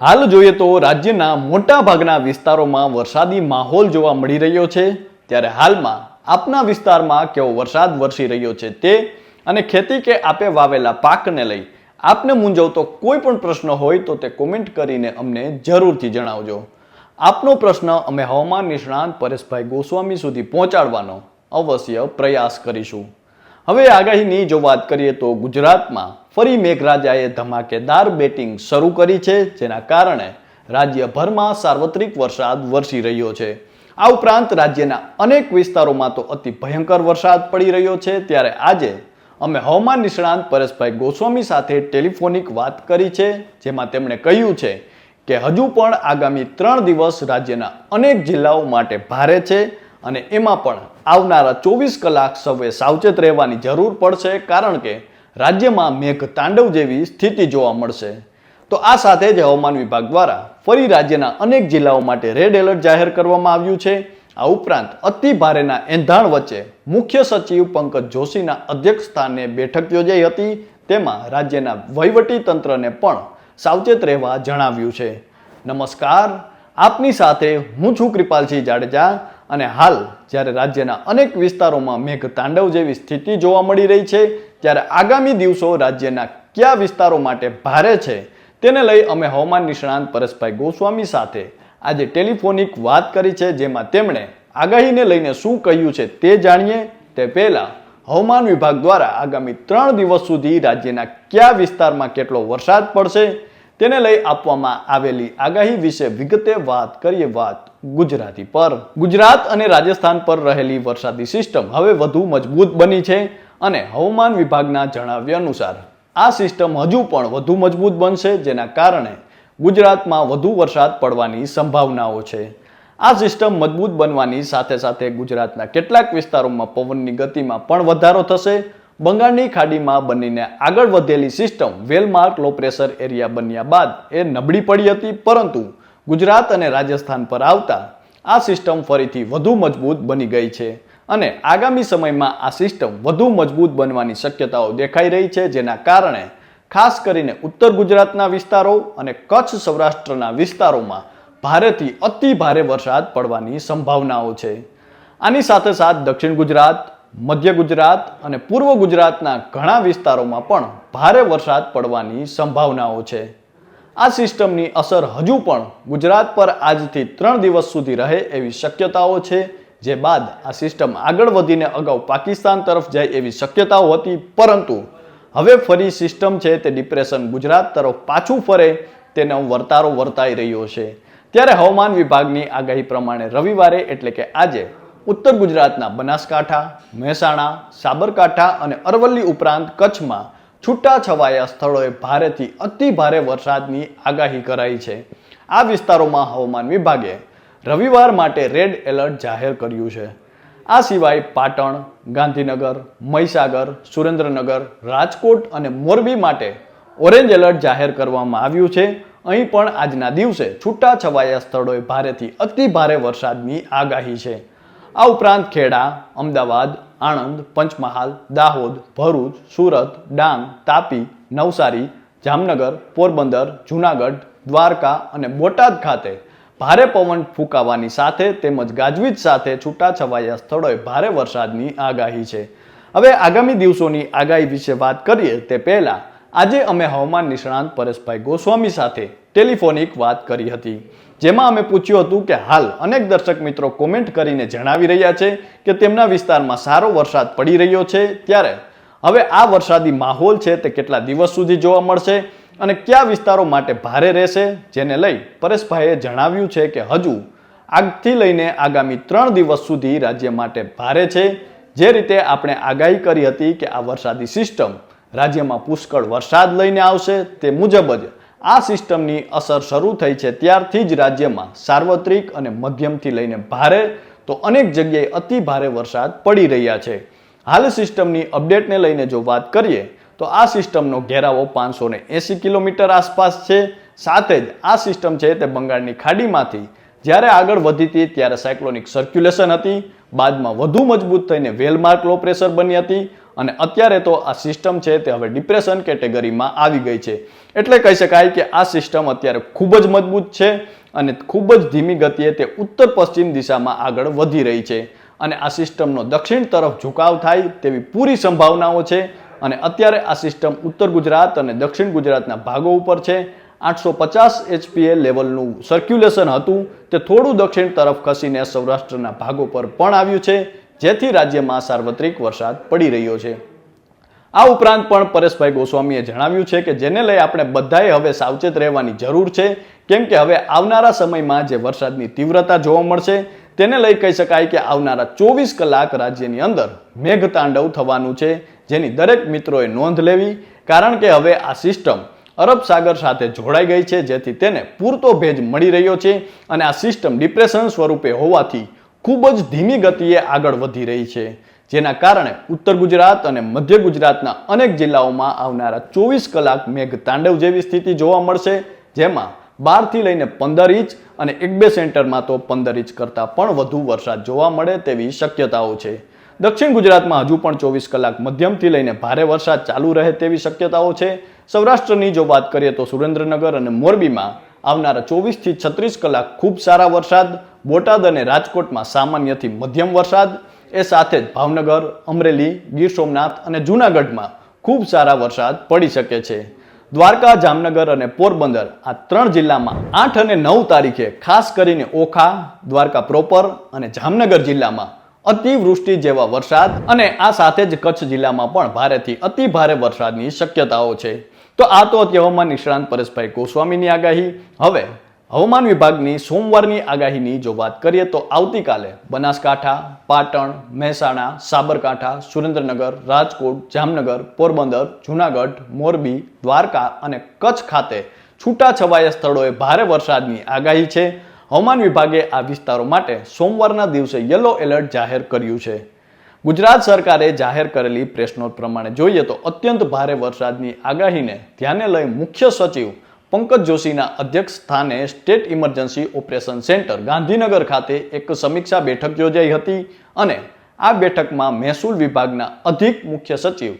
હાલ જોઈએ તો રાજ્યના મોટા ભાગના વિસ્તારોમાં વરસાદી માહોલ જોવા મળી રહ્યો છે. ત્યારે હાલમાં આપના વિસ્તારમાં કેવો વરસાદ વરસી રહ્યો છે તે અને ખેતી કે આપે વાવેલા પાકને લઈ આપને મૂંઝવતો કોઈ પણ પ્રશ્ન હોય તો તે કોમેન્ટ કરીને અમને જરૂરથી જણાવજો. આપનો પ્રશ્ન અમે હવામાન નિષ્ણાંત પરેશભાઈ ગોસ્વામી સુધી પહોંચાડવાનો અવશ્ય પ્રયાસ કરીશું. હવે આગાહીની જો વાત કરીએ તો ગુજરાતમાં ફરી મેઘરાજાએ ધમાકેદાર બેટિંગ શરૂ કરી છે, જેના કારણે રાજ્યભરમાં સાર્વત્રિક વરસાદ વરસી રહ્યો છે. આ ઉપરાંત રાજ્યના અનેક વિસ્તારોમાં તો અતિ ભયંકર વરસાદ પડી રહ્યો છે. ત્યારે આજે અમે હવામાન નિષ્ણાંત પરેશભાઈ ગોસ્વામી સાથે ટેલિફોનિક વાત કરી છે, જેમાં તેમણે કહ્યું છે કે હજુ પણ આગામી ત્રણ દિવસ રાજ્યના અનેક જિલ્લાઓ માટે ભારે છે અને એમાં પણ આવનારા ચોવીસ કલાક સૌએ સાવચેત રહેવાની જરૂર પડશે, કારણ કે રાજ્યમાં મેઘ તાંડવ જેવી સ્થિતિ જોવા મળશે. તો આ સાથે જ હવામાન વિભાગ દ્વારા ફરી રાજ્યના અનેક જિલ્લાઓ માટે રેડ એલર્ટ જાહેર કરવામાં આવ્યું છે. આ ઉપરાંત અતિ ભારેના એંધાણ વચ્ચે મુખ્ય સચિવ પંકજ જોશીના અધ્યક્ષ સ્થાને બેઠક યોજાઈ હતી. તેમાં રાજ્યના વહીવટી તંત્રને પણ સાવચેત રહેવા જણાવ્યું છે. નમસ્કાર, આપની સાથે હું છું કૃપાલસિંહ જાડેજા. અને હાલ જ્યારે રાજ્યના અનેક વિસ્તારોમાં મેઘ તાંડવ જેવી સ્થિતિ જોવા મળી રહી છે, ત્યારે આગામી દિવસો રાજ્યના કયા વિસ્તારો માટે ભારે છે, તેને લઈ અમે હવામાન નિષ્ણાંત પરેશભાઈ ગોસ્વામી સાથે આજે ટેલિફોનિક વાત કરી છે, જેમાં તેમણે આગાહીને લઈને શું કહ્યું છે તે જાણીએ. તે પહેલાં હવામાન વિભાગ દ્વારા આગામી ત્રણ દિવસ સુધી રાજ્યના કયા વિસ્તારમાં કેટલો વરસાદ પડશે તેને લઈ આપવામાં આવેલી આગાહી વિશે વિગતે વાત કરીએ વાત ગુજરાતી પર. ગુજરાત અને રાજસ્થાન પર રહેલી વરસાદી સિસ્ટમ હવે વધુ મજબૂત બની છે અને હવામાન વિભાગના જણાવ્યા અનુસાર આ સિસ્ટમ હજુ પણ વધુ મજબૂત બનશે જેના કારણે ગુજરાતમાં વધુ વરસાદ પડવાની સંભાવનાઓ છે. આ સિસ્ટમ મજબૂત બનવાની સાથે સાથે ગુજરાતના કેટલાક વિસ્તારોમાં પવનની ગતિમાં પણ વધારો થશે બંગાળની ખાડીમાં બનીને આગળ વધેલી system well marked low pressure area બન્યા બાદ એ નબળી પડી હતી, પરંતુ ગુજરાત અને રાજસ્થાન પર આવતા આ સિસ્ટમ ફરીથી વધુ મજબૂત બની ગઈ છે અને આગામી સમયમાં આ સિસ્ટમ વધુ મજબૂત બનવાની શક્યતાઓ દેખાઈ રહી છે, જેના કારણે ખાસ કરીને ઉત્તર ગુજરાતના વિસ્તારો અને કચ્છ સૌરાષ્ટ્રના વિસ્તારોમાં ભારેથી અતિ ભારે વરસાદ પડવાની સંભાવનાઓ છે. આની સાથે સાથ દક્ષિણ ગુજરાત મધ્ય ગુજરાત અને પૂર્વ ગુજરાતના ઘણા વિસ્તારોમાં પણ ભારે વરસાદ પડવાની સંભાવનાઓ છે. આ સિસ્ટમની અસર હજુ પણ ગુજરાત પર આજથી ત્રણ દિવસ સુધી રહે એવી શક્યતાઓ છે, જે બાદ આ સિસ્ટમ આગળ વધીને અગાઉ પાકિસ્તાન તરફ જાય એવી શક્યતાઓ હતી, પરંતુ હવે ફરી સિસ્ટમ છે તે ડિપ્રેશન ગુજરાત તરફ પાછું ફરે તેનો વર્તારો વર્તાઈ રહ્યો છે. ત્યારે હવામાન વિભાગની આગાહી પ્રમાણે રવિવારે એટલે કે આજે ઉત્તર ગુજરાતના બનાસકાંઠા, મહેસાણા, સાબરકાંઠા અને અરવલ્લી ઉપરાંત કચ્છમાં છૂટા છવાયા સ્થળોએ ભારેથી અતિ ભારે વરસાદની આગાહી કરાઈ છે. આ વિસ્તારોમાં હવામાન વિભાગે રવિવાર માટે રેડ એલર્ટ જાહેર કર્યું છે. આ સિવાય પાટણ, ગાંધીનગર, મહીસાગર, સુરેન્દ્રનગર, રાજકોટ અને મોરબી માટે ઓરેન્જ એલર્ટ જાહેર કરવામાં આવ્યું છે. અહીં પણ આજના દિવસે છૂટા છવાયા સ્થળોએ ભારેથી અતિ ભારે વરસાદની આગાહી છે. આ ઉપરાંત ખેડા, અમદાવાદ, આણંદ, પંચમહાલ, દાહોદ, ભરૂચ, સુરત, ડાંગ, તાપી, નવસારી, જામનગર, પોરબંદર, જૂનાગઢ, દ્વારકા અને બોટાદ ખાતે ભારે પવન ફૂંકાવાની સાથે તેમજ ગાજવીજ સાથે છૂટાછવાયા સ્થળોએ ભારે વરસાદની આગાહી છે. હવે આગામી દિવસોની આગાહી વિશે વાત કરીએ તે પહેલાં આજે અમે હવામાન નિષ્ણાંત પરેશભાઈ ગોસ્વામી સાથે ટેલિફોનિક વાત કરી હતી. જેમાં અમે પૂછ્યું હતું કે હાલ અનેક દર્શક મિત્રો કોમેન્ટ કરીને જણાવી રહ્યા છે કે તેમના વિસ્તારમાં સારો વરસાદ પડી રહ્યો છે ત્યારે હવે આ વરસાદી માહોલ છે તે કેટલા દિવસ સુધી જોવા મળશે અને કયા વિસ્તારો માટે ભારે રહેશે જેને લઈ પરેશભાઈએ જણાવ્યું છે કે હજુ આજથી લઈને આગામી ત્રણ દિવસ સુધી રાજ્ય માટે ભારે છે. જે રીતે આપણે આગાહી કરી હતી કે આ વરસાદી સિસ્ટમ રાજ્યમાં પુષ્કળ વરસાદ લઈને આવશે તે મુજબ જ આ સિસ્ટમની અસર શરૂ થઈ છે ત્યારથી જ રાજ્યમાં સાર્વત્રિક અને મધ્યમથી લઈને ભારે તો અનેક જગ્યાએ અતિ ભારે વરસાદ પડી રહ્યા છે. હાલ સિસ્ટમની અપડેટને લઈને જો વાત કરીએ, તો આ સિસ્ટમનો ઘેરાવો પાંચસો ને કિલોમીટર આસપાસ છે. સાથે જ આ સિસ્ટમ છે તે બંગાળની ખાડીમાંથી જ્યારે આગળ વધી હતી ત્યારે સાયક્લોનિક સર્ક્યુલેશન હતી, બાદમાં વધુ મજબૂત થઈને વેલમાર્ક લો પ્રેશર બની હતી અને અત્યારે તો આ સિસ્ટમ છે તે હવે ડિપ્રેશન કેટેગરીમાં આવી ગઈ છે. એટલે કહી શકાય કે આ સિસ્ટમ અત્યારે ખૂબ જ મજબૂત છે અને ખૂબ જ ધીમી ગતિએ તે ઉત્તર પશ્ચિમ દિશામાં આગળ વધી રહી છે. અને આ સિસ્ટમનો દક્ષિણ તરફ ઝુકાવ થાય તેવી પૂરી સંભાવનાઓ છે અને અત્યારે આ સિસ્ટમ ઉત્તર ગુજરાત અને દક્ષિણ ગુજરાતના ભાગો ઉપર છે આઠસો પચાસ એચપીએ લેવલનું સર્ક્યુલેશન હતું તે થોડું દક્ષિણ તરફ ખસીને સૌરાષ્ટ્રના ભાગો પર પણ આવ્યું છે, જેથી રાજ્યમાં સાર્વત્રિક વરસાદ પડી રહ્યો છે. આ ઉપરાંત પણ પરેશભાઈ ગોસ્વામીએ જણાવ્યું છે કે જેને લઈ આપણે બધાએ હવે સાવચેત રહેવાની જરૂર છે, કેમ કે હવે આવનારા સમયમાં જે વરસાદની તીવ્રતા જોવા મળશે, તેને લઈ કહી શકાય કે આવનારા ચોવીસ કલાક રાજ્યની અંદર મેઘતાંડવ થવાનું છે, જેની દરેક મિત્રોએ નોંધ લેવી, કારણ કે હવે આ સિસ્ટમ અરબ સાગર સાથે જોડાઈ ગઈ છે, જેથી તેને પૂરતો ભેજ મળી રહ્યો છે અને આ સિસ્ટમ ડિપ્રેશન સ્વરૂપે હોવાથી ખૂબ જ ધીમી ગતિએ આગળ વધી રહી છે, જેના કારણે ઉત્તર ગુજરાત અને મધ્ય ગુજરાતના અનેક જિલ્લાઓમાં આવનારા ચોવીસ કલાક મેઘ તાંડવ જેવી સ્થિતિ જોવા મળશે, જેમાં બારથી લઈને પંદર ઇંચ અને એક બે સેન્ટરમાં તો પંદર ઇંચ કરતાં પણ વધુ વરસાદ જોવા મળે તેવી શક્યતાઓ છે. દક્ષિણ ગુજરાતમાં હજુ પણ ચોવીસ કલાક મધ્યમથી લઈને ભારે વરસાદ ચાલુ રહે તેવી શક્યતાઓ છે સૌરાષ્ટ્રની જો વાત કરીએ તો સુરેન્દ્રનગર અને મોરબીમાં આવનારા ચોવીસથી છત્રીસ કલાક ખૂબ સારા વરસાદ, બોટાદ અને રાજકોટમાં સામાન્યથી મધ્યમ વરસાદ. એ સાથે જ ભાવનગર, અમરેલી, ગીર સોમનાથ અને જૂનાગઢમાં ખૂબ સારા વરસાદ પડી શકે છે. દ્વારકા, જામનગર અને પોરબંદર આ ત્રણ જિલ્લામાં આઠ અને નવ તારીખે ખાસ કરીને ઓખા, દ્વારકા પ્રોપર અને જામનગર જિલ્લામાં અતિવૃષ્ટિ જેવા વરસાદ અને આ સાથે જ કચ્છ જિલ્લામાં પણ ભારેથી અતિ ભારે વરસાદની શક્યતાઓ છે. તો આ તો હતી હવામાન નિષ્ણાંત પરેશભાઈ ગોસ્વામીની આગાહી. હવે હવામાન વિભાગની સોમવારની આગાહીની જો વાત કરીએ તો આવતીકાલે બનાસકાંઠા, પાટણ, મહેસાણા, સાબરકાંઠા, સુરેન્દ્રનગર, રાજકોટ, જામનગર, પોરબંદર, જૂનાગઢ, મોરબી, દ્વારકા અને કચ્છ ખાતે છૂટાછવાયા સ્થળોએ ભારે વરસાદની આગાહી છે. હવામાન વિભાગે આ વિસ્તારો માટે સોમવારના દિવસે યલો એલર્ટ જાહેર કર્યું છે. ગુજરાત સરકારે જાહેર કરેલી પ્રેસ પ્રમાણે જોઈએ તો અત્યંત ભારે વરસાદની આગાહીને ધ્યાને લઈ મુખ્ય સચિવ પંકજ જોશીના અધ્યક્ષ સ્થાને state emergency operation centre Gandhinagar ખાતે એક સમીક્ષા બેઠક યોજાઈ હતી અને આ બેઠકમાં મહેસૂલ વિભાગના અધિક મુખ્ય સચિવ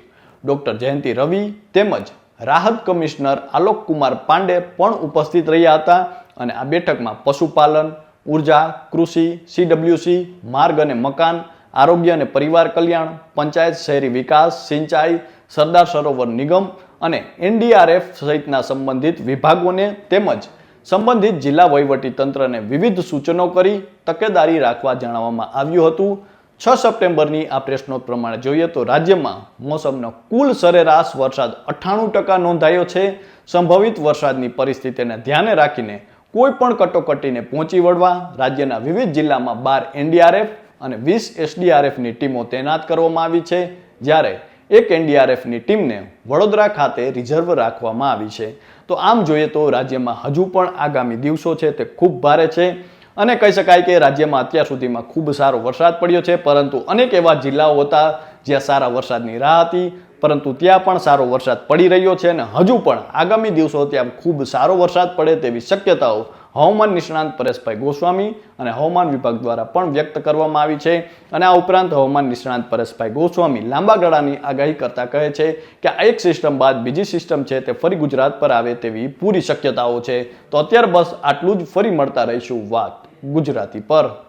ડોક્ટર જયંતિ રવિ તેમજ રાહત કમિશનર આલોક કુમાર પાંડે પણ ઉપસ્થિત રહ્યા હતા. અને આ બેઠકમાં પશુપાલન, ઊર્જા, કૃષિ સીડબ્લ્યુસી માર્ગ અને મકાન, આરોગ્ય અને પરિવાર કલ્યાણ, પંચાયત શહેરી વિકાસ, સિંચાઈ, સરદાર સરોવર નિગમ અને એનડીઆરએફ સહિતના સંબંધિત વિભાગોને તેમજ સંબંધિત જિલ્લા વહીવટી તંત્રને વિવિધ સૂચનો કરી તકેદારી રાખવા જણાવવામાં આવ્યું હતું. છ સપ્ટેમ્બરની આ પ્રેસ પ્રમાણે જોઈએ તો રાજ્યમાં મોસમનો કુલ સરેરાશ વરસાદ અઠ્ઠાણું ટકા નોંધાયો છે. સંભવિત વરસાદની પરિસ્થિતિને ધ્યાને રાખીને કોઈ પણ કટોકટીને પહોંચી વળવા રાજ્યના વિવિધ જિલ્લામાં બાર એનડીઆરએફ અને વીસ એસડીઆરએફની ટીમો તૈનાત કરવામાં આવી છે, જ્યારે એક એનડીઆરએફની ટીમને વડોદરા ખાતે રિઝર્વ રાખવામાં આવી છે. તો આમ જોઈએ તો રાજ્યમાં હજુ પણ આગામી દિવસો છે તે ખૂબ ભારે છે અને કહી શકાય કે રાજ્યમાં અત્યાર સુધીમાં ખૂબ સારો વરસાદ પડ્યો છે, પરંતુ અનેક એવા જિલ્લાઓ હતા જ્યાં સારા વરસાદની રાહ હતી પરંતુ ત્યાં પણ સારો વરસાદ પડી રહ્યો છે અને હજુ પણ આગામી દિવસો ત્યાં ખૂબ સારો વરસાદ પડે તેવી શક્યતાઓ હવામાન નિષ્ણાંત પરેશભાઈ ગોસ્વામી અને હવામાન વિભાગ દ્વારા પણ વ્યક્ત કરવામાં આવી છે. અને આ ઉપરાંત હવામાન નિષ્ણાંત પરેશભાઈ ગોસ્વામી લાંબા ગાળાની આગાહી કરતા કહે છે કે આ એક સિસ્ટમ બાદ બીજી સિસ્ટમ છે તે ફરી ગુજરાત પર આવે તેવી પૂરી શક્યતાઓ છે. તો અત્યારે બસ આટલું જ ફરી મળતા રહીશું વાત ગુજરાતી પર.